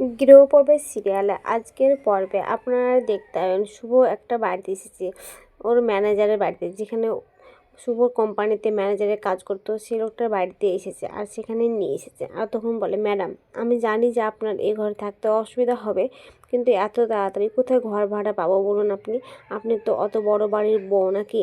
গৃহপর্বের সিরিয়ালে, আজকের পর্বে আপনারা দেখতে পাবেন শুভ একটা বাড়িতে এসেছে, ওর ম্যানেজারের বাড়িতে, যেখানে শুভ কোম্পানিতে ম্যানেজারের কাজ করতো, সে লোকটার বাড়িতে এসেছে আর সেখানে নিয়ে এসেছে। আর তখন বলে, ম্যাডাম, আমি জানি যে আপনার এই ঘরে থাকতে অসুবিধা হবে, কিন্তু এত তাড়াতাড়ি কোথায় ঘর ভাড়া পাবো বলুন আপনি? আপনি তো অত বড় বাড়ির বউ নাকি?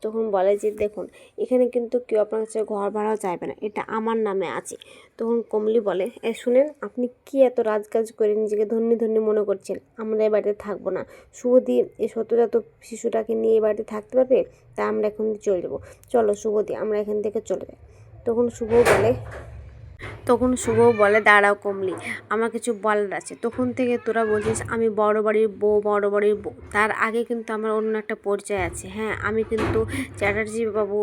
তখন বলে যে, দেখুন, এখানে কিন্তু কেউ আপনার কাছে ঘর ভাড়াও চাইবে না। এটা আমার নামে আছে। তখন কমলি বলে, এ, শুনেন, আপনি কি এত রাজকাজ করে নিজেকে ধন্য ধন্য মনে করছেন? আমরা এই বাড়িতে থাকব না। শুভদি এই সত্যজাত শিশুটাকে নিয়ে এ বাড়িতে থাকতে পারবে? তা আমরা এখন চলে যাব। চলো শুভদি আমরা এখান থেকে চলে যাই। তখন শুভ বলে তখন শুভ বলে, দাঁড়াও কমলি, আমার কিছু বলার আছে। তখন থেকে তোরা বলছিস, আমি বড় বাড়ির বউ, বড় বাড়ির বউ। তার আগে কিন্তু আমার অন্য একটা পরিচয় আছে। হ্যাঁ আমি কিন্তু চ্যাটার্জি বাবু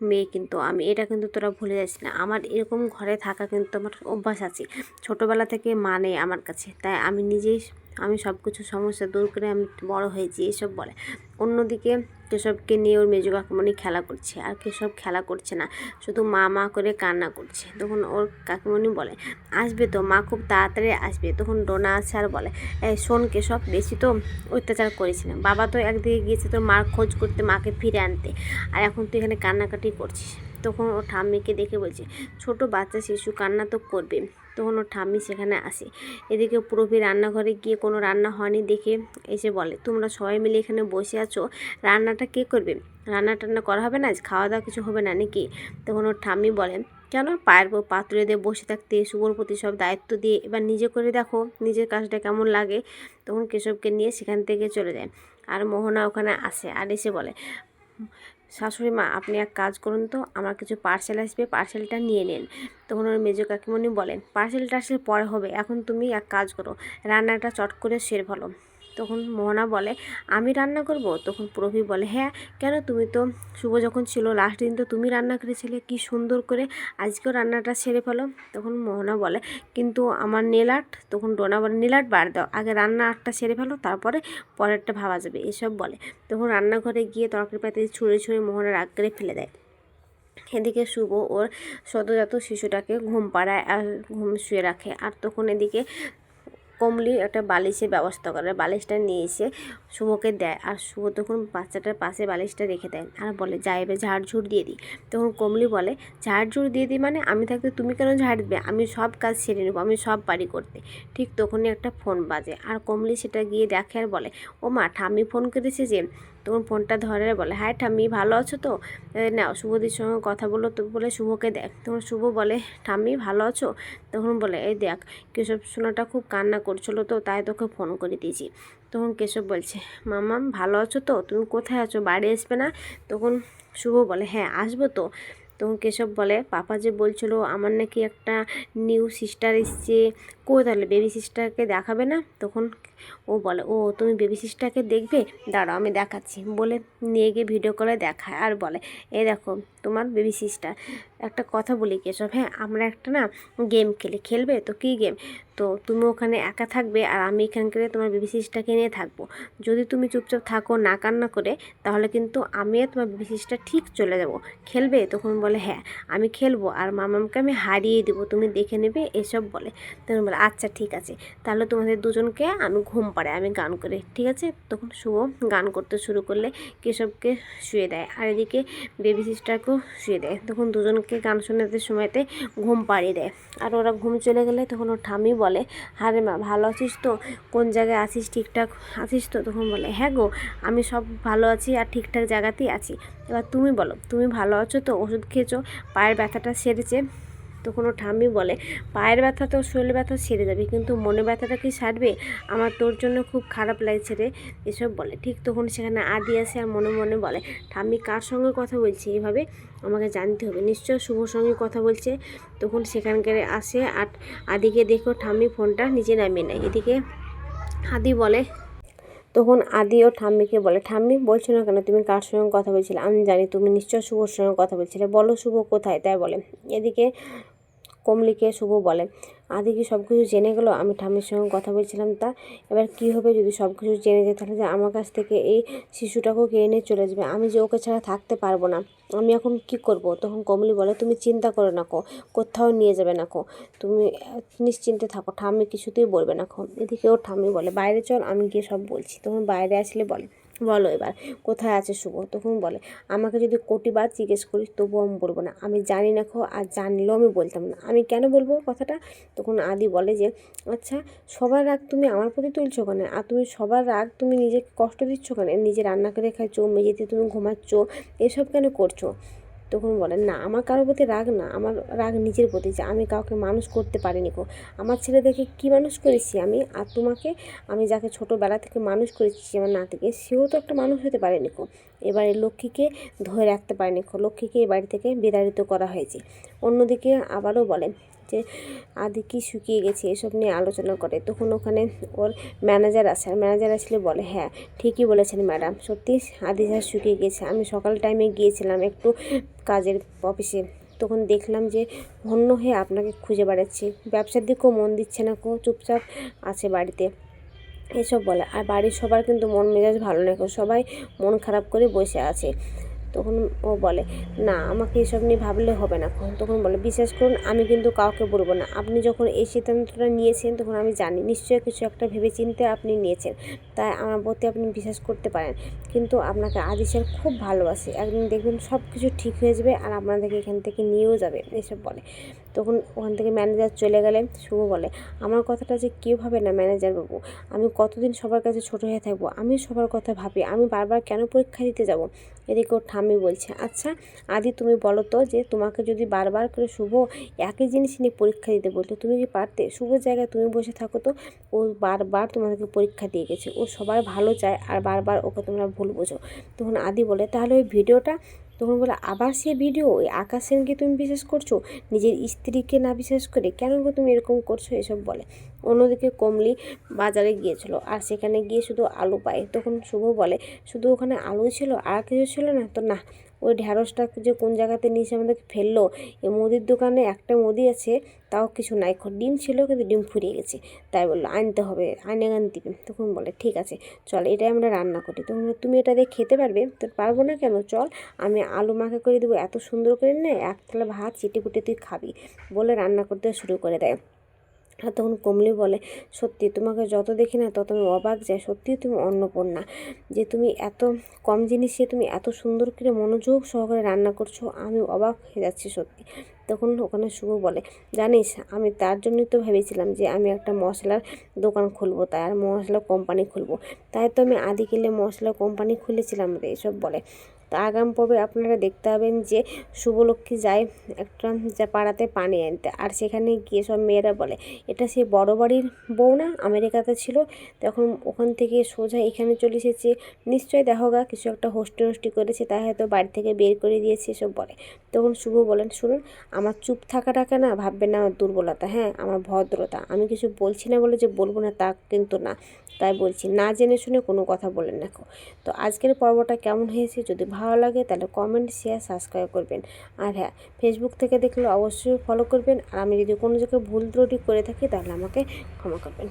মেয়ে কিন্তু আমি, এটা কিন্তু তোরা ভুলে যাচ্ছি না। আমার এরকম ঘরে থাকা কিন্তু আমার অভ্যাস আছে। ছোটোবেলা থেকে মানে আমার কাছে, তাই আমি নিজেই আমি সব কিছু সমস্যা দূর করে আমি বড় হয়েছি, এসব বলে। অন্যদিকে কেশবকে নিয়ে ওর মেজো কাকুমণি খেলা করছে, আর কেশব খেলা করছে না, শুধু মা মা করে কান্না করছে। তখন ওর কাকুমণি বলে, আসবে তো, মা খুব তাড়াতাড়ি আসবে। তখন ডোনা আছে আর বলে এই শোন কেশব, বেশি তো অত্যাচার করিস না। বাবা তো একদিকে গিয়েছে তোর মার খোঁজ করতে, মাকে ফিরে আনতে, আর এখন তুই এখানে কান্নাকাটি করছিস। তখন ও ঠাম্মিকে দেখে বলছে, ছোট বাচ্চা শিশু, কান্না তো করবে তখন ওর ঠাম্মি সেখানে আসে। এদিকে পুরোপি রান্নাঘরে গিয়ে কোনো রান্না হয়নি দেখে এসে বলে, তোমরা সবাই মিলে এখানে বসে আছো, রান্নাটা কে করবে? রান্না টান্না করা হবে না? খাওয়া দাওয়া কিছু হবে না নাকি? তখন ওর ঠাম্মি বলেন কেন? পায়ের উপর পা তুলে দিয়ে বসে থাকতে, শুভর প্রতি সব দায়িত্ব দিয়ে এবার নিজে করে দেখো, নিজের কাজটা কেমন লাগে? তখন কেশবকে নিয়ে সেখান থেকে চলে যায়। আর মোহনা ওখানে আসে আর এসে বলে শাশুড়ি মা, আপনি এক কাজ করুন তো, আমার কিছু পার্সেল আসবে পার্সেলটা নিয়ে নেন। তখন ওর মেজ কাকিমণি বলেন পার্সেলটা আসলে পরে হবে, এখন তুমি এক কাজ করো, রান্নাটা চট করে সের ফেলো। তখন মোহনা বলে, আমি রান্না করব? তখন প্রভি বলে হ্যাঁ কেন তুমি তো শুভ যখন ছিল লাস্ট দিন তো তুমি রান্না করেছিলে, কি সুন্দর করে আজকেও রান্নাটা সেরে ফেলো। তখন মোহনা বলে, কিন্তু আমার নেলাট তখন ডোনা বলে, নীল আর্ট বার দাও, আগে রান্না আর্টটা সেরে ফেলো, তারপরে পরেরটা ভাবা যাবে। এসব বলে। তখন রান্নাঘরে গিয়ে তরকারি পাতি ছুঁড়ে ছুঁড়ে মোহনের রাগ করে ফেলে দেয়। এদিকে শুভ ওর সদ্যজাত শিশুটাকে ঘুম পাড়ায় আর ঘুম শুয়ে রাখে। আর তখন এদিকে কমলি একটা বালিশের ব্যবস্থা করে, বালিশটা নিয়ে এসে শুভকে দেয় আর শুভ তখন বাচ্চাটার পাশে বালিশটা রেখে দেয় আর বলে যাইবে এবার ঝাড়ঝুড় দিয়ে দিই তখন কমলি বলে, ঝাড়ঝুড় দিয়ে দিই মানে আমি থাকতে তুমি কেন ঝাড় দেবে আমি সব কাজ সেরে নেব, আমি সব বাড়ি করতে। ঠিক তখনই একটা ফোন বাজে আর কমলি সেটা গিয়ে দেখে আর বলে ও মা ঠাম্মি ফোন করেছে যে তখন ফোনটা ধরে বলে হ্যাঁ ঠাম্মি, ভালো আছো তো? নাও শুভদির সঙ্গে কথা বলো তো বলে শুভকে দেখ। তখন শুভ বলে, ঠাম্মি, ভালো আছো? তখন বলে, এই দেখ, কেশব সোনাটা খুব কান্না করছিল তো, তাই তোকে ফোন করে দিয়েছি। তখন কেশব বলছে, মামা, ভালো আছো তো? তুমি কোথায় আছো? বাড়ি আসবে না? তখন শুভ বলে হ্যাঁ আসব তো। তখন কেশব বলে, পাপা যে বলছিল, আমার নাকি একটা নিউ সিস্টার এসছে কো তাহলে বেবি সিস্টারকে দেখাবে না? তখন ও বলে, ও, তুমি বেবি সিস্টারকে দেখবে? দাঁড়াও, আমি দেখাচ্ছি। বলে নিয়ে গিয়ে ভিডিও কলে দেখায় আর বলে, এ দেখো, তোমার বেবি সিস্টার একটা কথা বলি কেশব হ্যাঁ আমরা একটা না গেম খেলি, খেলবে? তো কী গেম তো তুমি ওখানে একা থাকবে আর আমি এখানকার তোমার বেবি সিস্টারকে নিয়ে থাকব। যদি তুমি চুপচাপ থাকো না কান্না করে, তাহলে কিন্তু আমি তোমার বেবি সিস্টার ঠিক চলে যাব। খেলবে? তখন বলে হ্যাঁ আমি খেলব আর মামামকে আমি হারিয়ে দেবো, তুমি দেখে নেবে? এসব বলে। তখন বলে আচ্ছা ঠিক আছে। তাহলে তোমাদের দুজনকে আমি ঘুম পাড়ে আমি গান করে। ঠিক আছে? তখন শুভ গান করতে শুরু করলে কেশবকে শুয়ে দেয় আর এদিকে বেবি সিস্টারকেও শুয়ে দেয়। তখন দুজনকে গান শোনাতে সময়তে ঘুম পাড়িয়ে দেয়। আর ওরা ঘুম চলে গেলে তখন ওর ঠামি বলে হারে মা, ভালো আছিস তো? কোন জায়গায় আছিস? ঠিকঠাক আছিস তো? তখন বলে হ্যাঁ গো, আমি সব ভালো আছি আর ঠিকঠাক জায়গাতেই আছি। এবার তুমি বলো, তুমি ভালো আছো তো? ওষুধ খেয়েছো? পায়ের ব্যথাটা সেরেছে? তখন ও ঠাম্মি বলে, পায়ের ব্যথা তো শরীর ব্যথা সেরে যাবে, কিন্তু মনে ব্যথাটা কি সারবে? আমার তোর জন্য খুব খারাপ লাগছে রে। এসব বলে। ঠিক তখন সেখানে আদি আসে আর মনে মনে বলে, ঠাম্মি কার সঙ্গে কথা বলছে এইভাবে আমাকে জানতে হবে। নিশ্চয় শুভর সঙ্গে কথা বলছে। তখন সেখানকার আসে আর আদিকে দেখো ঠাম্মি ফোনটা নিচে নামিয়ে নেয়। এদিকে আদি বলে, তখন আদি ও ঠাম্মিকে বলে, ঠাম্মি, বলছো না কেন? তুমি কার সঙ্গে কথা বলছিলে? আমি জানি তুমি নিশ্চয় শুভর সঙ্গে কথা বলছিলে। বলো শুভ কোথায়? তাই বলে। এদিকে কমলিকে শুভ বলে। আদি কি সব কিছু জেনে গেলো? আমি ঠাম্মির সঙ্গে কথা বলছিলাম তা। এবার কি হবে যদি সব কিছু জেনে যায়? তাহলে যে আমার কাছ থেকে এই শিশুটাকেও কে এনে চলে যাবে? আমি যে ওকে ছাড়া থাকতে পারব না। আমি এখন কি করব? তখন কমলি বলে, তুমি চিন্তা করো না কোথাও নিয়ে যাবে না তুমি নিশ্চিন্তে থাকো। ঠাম্মি কিছুতেই বলবে না কো। এদিকে ওর ঠাম্মি বলে, বাইরে চল, আমি গিয়ে সব বলছি। তখন বাইরে আসলে বলে। বলো এবার, কোথায় আছে শুভ? তখন বলে, আমাকে যদি কোটিবার জিজ্ঞেস করিস তবুও আমি বলব না। আমি জানি না খো, আর জানলেও আমি বলতাম না। আমি কেন বলব কথাটা? তখন আদি বলে যে আচ্ছা সবার রাগ তুমি আমার প্রতি তুলছো কেন? আর তুমি সবার রাগ তুমি নিজেকে কষ্ট দিচ্ছ কেন? নিজে রান্না করে খাইছো মেঝেতে তুমি ঘুমাচ্ছ, এসব কেন করছ? তখন বলেন না, আমার কারোর প্রতি রাগ না, আমার রাগ নিজের প্রতি যে আমি কাউকে মানুষ করতে পারিনি কো আমার ছেলে দেখে কি মানুষ করেছি আমি? আর তোমাকে আমি যাকে ছোটোবেলা থেকে মানুষ করেছি আমার নাতিকে, সেও তো একটা মানুষ হতে পারেনি কো এবারে লক্ষ্মীকে ধরে রাখতে পারেনি কো লক্ষ্মীকে এ বাড়ি থেকে বিতাড়িত করা হয়েছে। অন্যদিকে আবারও বলেন যে আদি কি শুকিয়ে গেছে, এসব নিয়ে আলোচনা করে। তখন ওখানে ওর ম্যানেজার আসে। আর ম্যানেজার আসলে বলে হ্যাঁ ঠিকই বলেছেন ম্যাডাম সত্যি আদি যা শুকিয়ে গেছে। আমি সকাল টাইমে গিয়েছিলাম একটু কাজের অফিসে তখন দেখলাম যে হন্য হয়ে আপনাকে খুঁজে বেড়াচ্ছি। ব্যবসার দিকেও মন দিচ্ছে না, কো চুপচাপ আছে বাড়িতে। এসব বলে। আর বাড়ির সবার কিন্তু মন মেজাজ ভালো কো। সবাই মন খারাপ করে বসে আছে। তখন ও বলে, না, আমাকে এসব নিয়ে ভাবলে হবে না। তখন বলে, বিশ্বাস করুন, আমি কিন্তু কাউকে বলব না। আপনি যখন এই সিদ্ধান্তটা নিয়েছেন, তখন আমি জানি, নিশ্চয়ই কিছু একটা ভেবে চিনতে আপনি নিয়েছেন। তাই আমার প্রতি আপনি বিশ্বাস করতে পারেন। কিন্তু আপনাকে আদি স্যার খুব ভালোবাসে। একদিন দেখবেন সব কিছু ঠিক হয়ে যাবে আর আপনাদেরকে এখান থেকে নিয়েও যাবে। এসব বলে। তখন ওখান থেকে ম্যানেজার চলে গেলে শুভ বলে, আমার কথাটা যে কেউ ভাবে না ম্যানেজার বাবু? আমি কতদিন সবার কাছে ছোট হয়ে থাকব? আমি সবার কথা ভাবি, আমি বারবার কেন পরীক্ষা দিতে যাব? এদিকে ওর ঠাম্মি বলছে আচ্ছা আদি তুমি বলো তো যে তোমাকে যদি বারবার করে শুভ একই জিনিস নিয়ে পরীক্ষা দিতে বলতো, তুমি কি পারতে? শুভ জায়গায় তুমি বসে থাকো তো, ও বারবার তোমাদেরকে পরীক্ষা দিয়ে গেছে, ও সবার ভালো চায় আর বারবার ওকে তোমরা ভুল বোঝো। তখন আদি বলে, তাহলে ওই ভিডিওটা তখন বলে, আবার সে ভিডিও ওই আকাশ সেনকে তুমি বিশ্বাস করছ? নিজের স্ত্রীকে না বিশ্বাস করে? কেন গো তুমি এরকম করছ? এসব বলে। অন্যদিকে কমলি বাজারে গিয়েছিল আর সেখানে গিয়ে শুধু আলু পায়। তখন শুভ বলে, শুধু ওখানে আলু ছিল, আর কিছু ছিল না? তো না ওই ঢ্যাঁড়সটা যে কোন জায়গাতে নিচে আমাদেরকে ফেলল এই মুদির দোকানে একটা মুদি আছে, তাও কিছু নাই। ডিম ছিল, কিন্তু ডিম ফুরিয়ে গেছে। তাই বলল, আনতে হবে, আনে গান দিবে। তখন বলে, ঠিক আছে, চল, এটাই আমরা রান্না করি। তখন তুমি এটা দিয়ে খেতে পারবে? তো পারব না কেন? চল, আমি আলু মাখা করে দেবো, এত সুন্দর করে নে, এক থালা ভাত চিটে পুটে তুই খাবি। বলে রান্না করতে শুরু করে দেয়। আর তখন কমলি বলে, সত্যি, তোমাকে যত দেখি না তত আমি অবাক যাই সত্যি তুমি অন্নপূর্ণা। যে তুমি এত কম জিনিসে তুমি এত সুন্দর করে মনোযোগ সহকারে রান্না করছ, আমি অবাক হয়ে যাচ্ছি সত্যি। তখন ওখানে শুভ বলে, জানিস, আমি তার জন্যই তো ভেবেছিলাম যে আমি একটা মশলার দোকান খুলবো তাই, আর মশলা কোম্পানি খুলবো। তাই তো আমি আদি কিলে মশলা কোম্পানি খুলেছিলাম রে, এসব বলে। তো আগাম পর্বে আপনারা দেখতে পাবেন যে শুভলক্ষ্মী যায় একটা যা পাড়াতে পানি আনতে। আর সেখানে গিয়ে সব মেয়েরা বলে, এটা সেই বড় বাড়ির বউ না? আমেরিকাতে ছিল। তখন ওখান থেকে সোজা এখানে চলে এসেছে। নিশ্চয়ই দেখো গা, কিছু একটা হোস্টি হোস্টি করেছে, তাই হয়তো বাড়ি থেকে বের করে দিয়েছে, এসব বলে। তখন শুভ বলেন, শুনুন, আমার চুপ থাকাটাকে না ভাববেন না আমার দুর্বলতা হ্যাঁ? আমার ভদ্রতা। আমি কিছু বলছি না বলে যে বলব না তা কিন্তু না। তাই বলছি, না জেনে শুনে কোনো কথা বলেন না। তো আজকের পর্বটা কেমন হয়েছে যদি ভালো লাগে তাহলে কমেন্ট শেয়ার সাবস্ক্রাইব করবেন। আর হ্যাঁ ফেসবুক থেকে দেখলে অবশ্যই ফলো করবেন। আর আমি যদি কোনো জায়গায় ভুল ত্রুটি করে থাকি তাহলে আমাকে ক্ষমা করবেন।